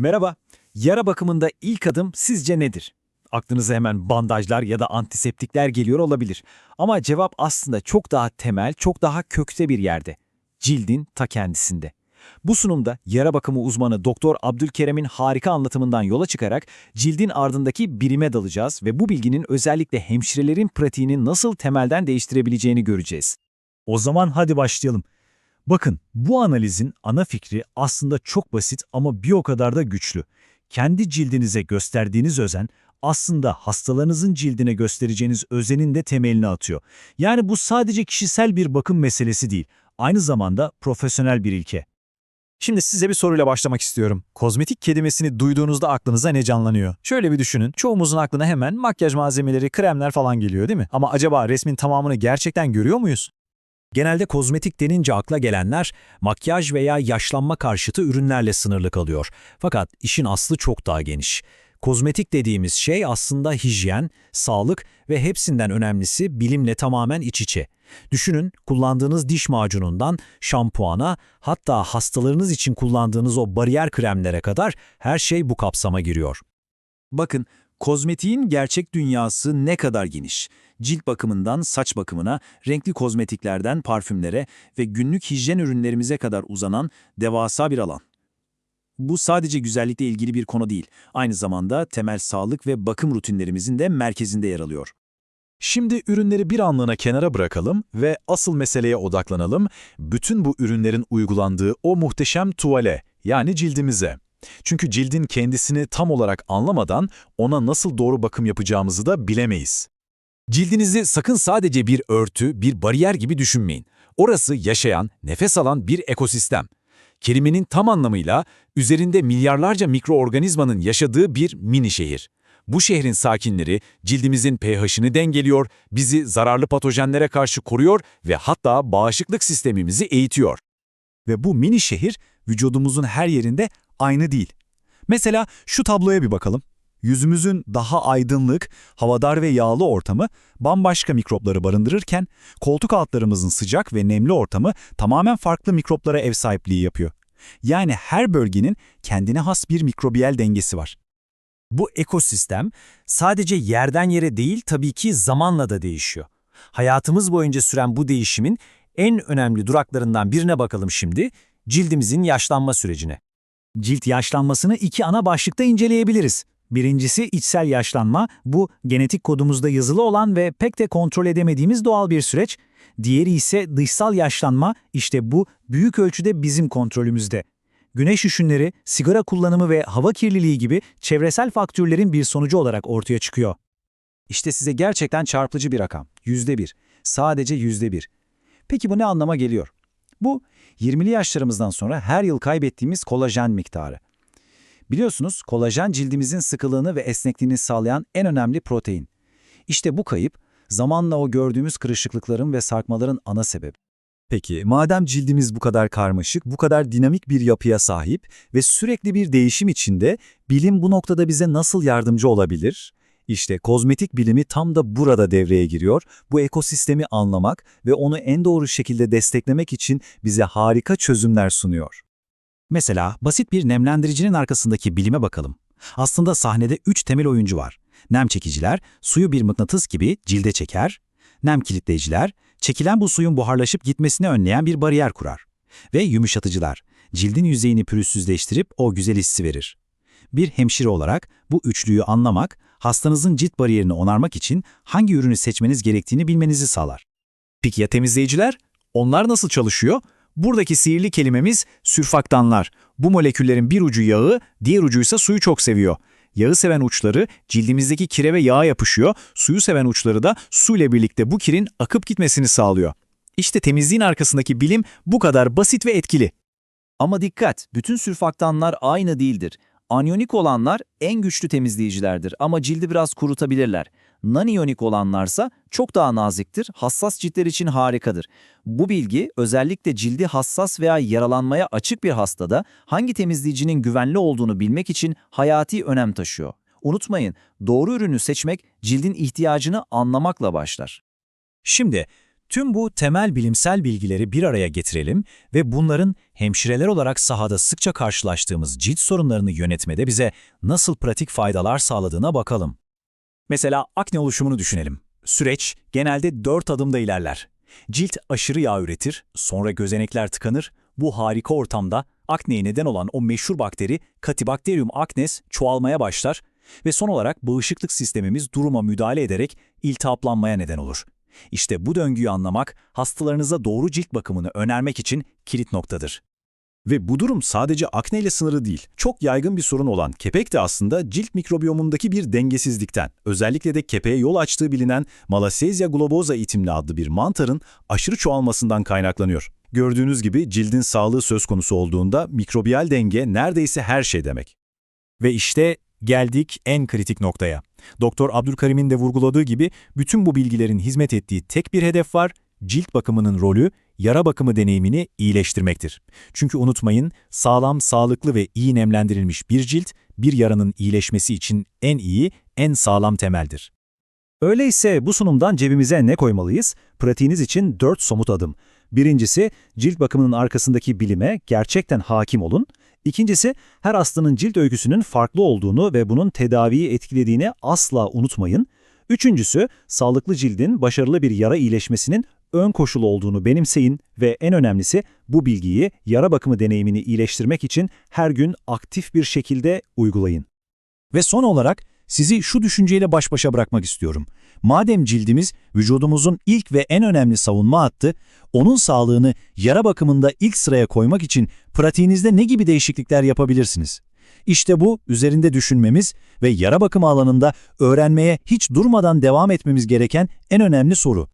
Merhaba. Yara bakımında ilk adım sizce nedir? Aklınıza hemen bandajlar ya da antiseptikler geliyor olabilir. Ama cevap aslında çok daha temel, çok daha kökte bir yerde. Cildin ta kendisinde. Bu sunumda yara bakımı uzmanı Doktor Abdülkerem'in harika anlatımından yola çıkarak cildin ardındaki birime dalacağız ve bu bilginin özellikle hemşirelerin pratiğini nasıl temelden değiştirebileceğini göreceğiz. O zaman hadi başlayalım. Bakın, bu analizin ana fikri aslında çok basit ama bir o kadar da güçlü. Kendi cildinize gösterdiğiniz özen aslında hastalarınızın cildine göstereceğiniz özenin de temelini atıyor. Yani bu sadece kişisel bir bakım meselesi değil, aynı zamanda profesyonel bir ilke. Şimdi size bir soruyla başlamak istiyorum. Kozmetik kelimesini duyduğunuzda aklınıza ne canlanıyor? Şöyle bir düşünün. Çoğumuzun aklına hemen makyaj malzemeleri, kremler falan geliyor değil mi? Ama acaba resmin tamamını gerçekten görüyor muyuz? Genelde kozmetik denince akla gelenler makyaj veya yaşlanma karşıtı ürünlerle sınırlı kalıyor. Fakat işin aslı çok daha geniş. Kozmetik dediğimiz şey aslında hijyen, sağlık ve hepsinden önemlisi bilimle tamamen iç içe. Düşünün kullandığınız diş macunundan şampuana hatta hastalarınız için kullandığınız o bariyer kremlere kadar her şey bu kapsama giriyor. Bakın, kozmetiğin gerçek dünyası ne kadar geniş. Cilt bakımından saç bakımına, renkli kozmetiklerden parfümlere ve günlük hijyen ürünlerimize kadar uzanan devasa bir alan. Bu sadece güzellikle ilgili bir konu değil, aynı zamanda temel sağlık ve bakım rutinlerimizin de merkezinde yer alıyor. Şimdi ürünleri bir anlığına kenara bırakalım ve asıl meseleye odaklanalım. Bütün bu ürünlerin uygulandığı o muhteşem tuvale, yani cildimize. Çünkü cildin kendisini tam olarak anlamadan ona nasıl doğru bakım yapacağımızı da bilemeyiz. Cildinizi sakın sadece bir örtü, bir bariyer gibi düşünmeyin. Orası yaşayan, nefes alan bir ekosistem. Kelimenin tam anlamıyla üzerinde milyarlarca mikroorganizmanın yaşadığı bir mini şehir. Bu şehrin sakinleri cildimizin pH'ini dengeliyor, bizi zararlı patojenlere karşı koruyor ve hatta bağışıklık sistemimizi eğitiyor. Ve bu mini şehir vücudumuzun her yerinde aynı değil. Mesela şu tabloya bir bakalım. Yüzümüzün daha aydınlık, havadar ve yağlı ortamı bambaşka mikropları barındırırken koltuk altlarımızın sıcak ve nemli ortamı tamamen farklı mikroplara ev sahipliği yapıyor. Yani her bölgenin kendine has bir mikrobiyel dengesi var. Bu ekosistem sadece yerden yere değil tabii ki zamanla da değişiyor. Hayatımız boyunca süren bu değişimin en önemli duraklarından birine bakalım şimdi, cildimizin yaşlanma sürecine. Cilt yaşlanmasını iki ana başlıkta inceleyebiliriz. Birincisi içsel yaşlanma, bu genetik kodumuzda yazılı olan ve pek de kontrol edemediğimiz doğal bir süreç. Diğeri ise dışsal yaşlanma, işte bu büyük ölçüde bizim kontrolümüzde. Güneş ışınları, sigara kullanımı ve hava kirliliği gibi çevresel faktörlerin bir sonucu olarak ortaya çıkıyor. İşte size gerçekten çarpıcı bir rakam. Yüzde bir. Sadece yüzde bir. Peki bu ne anlama geliyor? Bu, 20'li yaşlarımızdan sonra her yıl kaybettiğimiz kolajen miktarı. Biliyorsunuz kolajen cildimizin sıkılığını ve esnekliğini sağlayan en önemli protein. İşte bu kayıp, zamanla o gördüğümüz kırışıklıkların ve sarkmaların ana sebebi. Peki, madem cildimiz bu kadar karmaşık, bu kadar dinamik bir yapıya sahip ve sürekli bir değişim içinde, bilim bu noktada bize nasıl yardımcı olabilir? İşte kozmetik bilimi tam da burada devreye giriyor. Bu ekosistemi anlamak ve onu en doğru şekilde desteklemek için bize harika çözümler sunuyor. Mesela basit bir nemlendiricinin arkasındaki bilime bakalım. Aslında sahnede üç temel oyuncu var. Nem çekiciler, suyu bir mıknatıs gibi cilde çeker. Nem kilitleyiciler, çekilen bu suyun buharlaşıp gitmesini önleyen bir bariyer kurar. Ve yumuşatıcılar, cildin yüzeyini pürüzsüzleştirip o güzel hissi verir. Bir hemşire olarak bu üçlüyü anlamak, hastanızın cilt bariyerini onarmak için hangi ürünü seçmeniz gerektiğini bilmenizi sağlar. Peki ya temizleyiciler? Onlar nasıl çalışıyor? Buradaki sihirli kelimemiz sürfaktanlar. Bu moleküllerin bir ucu yağı, diğer ucuysa suyu çok seviyor. Yağı seven uçları cildimizdeki kire ve yağa yapışıyor, suyu seven uçları da su ile birlikte bu kirin akıp gitmesini sağlıyor. İşte temizliğin arkasındaki bilim bu kadar basit ve etkili. Ama dikkat, bütün sürfaktanlar aynı değildir. Anyonik olanlar en güçlü temizleyicilerdir ama cildi biraz kurutabilirler. Naniyonik olanlarsa çok daha naziktir, hassas ciltler için harikadır. Bu bilgi özellikle cildi hassas veya yaralanmaya açık bir hastada hangi temizleyicinin güvenli olduğunu bilmek için hayati önem taşıyor. Unutmayın, doğru ürünü seçmek cildin ihtiyacını anlamakla başlar. Şimdi Tüm bu temel bilimsel bilgileri bir araya getirelim ve bunların hemşireler olarak sahada sıkça karşılaştığımız cilt sorunlarını yönetmede bize nasıl pratik faydalar sağladığına bakalım. Mesela akne oluşumunu düşünelim. Süreç genelde 4 adımda ilerler. Cilt aşırı yağ üretir, sonra gözenekler tıkanır. Bu harika ortamda akneye neden olan o meşhur bakteri Catibacterium acnes çoğalmaya başlar ve son olarak bağışıklık sistemimiz duruma müdahale ederek iltihaplanmaya neden olur. İşte bu döngüyü anlamak hastalarınıza doğru cilt bakımını önermek için kilit noktadır. Ve bu durum sadece akne ile sınırı değil. Çok yaygın bir sorun olan kepek de aslında cilt mikrobiyomundaki bir dengesizlikten, özellikle de kepeğe yol açtığı bilinen Malassezia globosa itimli adlı bir mantarın aşırı çoğalmasından kaynaklanıyor. Gördüğünüz gibi cildin sağlığı söz konusu olduğunda mikrobiyal denge neredeyse her şey demek. Ve işte geldik en kritik noktaya. Doktor Abdülkarim'in de vurguladığı gibi bütün bu bilgilerin hizmet ettiği tek bir hedef var, cilt bakımının rolü yara bakımı deneyimini iyileştirmektir. Çünkü unutmayın, sağlam, sağlıklı ve iyi nemlendirilmiş bir cilt, bir yaranın iyileşmesi için en iyi, en sağlam temeldir. Öyleyse bu sunumdan cebimize ne koymalıyız? Pratiğiniz için 4 somut adım. Birincisi, cilt bakımının arkasındaki bilime gerçekten hakim olun. İkincisi, her hastanın cilt öyküsünün farklı olduğunu ve bunun tedaviyi etkilediğini asla unutmayın. Üçüncüsü, sağlıklı cildin başarılı bir yara iyileşmesinin ön koşulu olduğunu benimseyin ve en önemlisi bu bilgiyi yara bakımı deneyimini iyileştirmek için her gün aktif bir şekilde uygulayın. Ve son olarak sizi şu düşünceyle baş başa bırakmak istiyorum. Madem cildimiz vücudumuzun ilk ve en önemli savunma hattı, onun sağlığını yara bakımında ilk sıraya koymak için pratiğinizde ne gibi değişiklikler yapabilirsiniz? İşte bu üzerinde düşünmemiz ve yara bakımı alanında öğrenmeye hiç durmadan devam etmemiz gereken en önemli soru.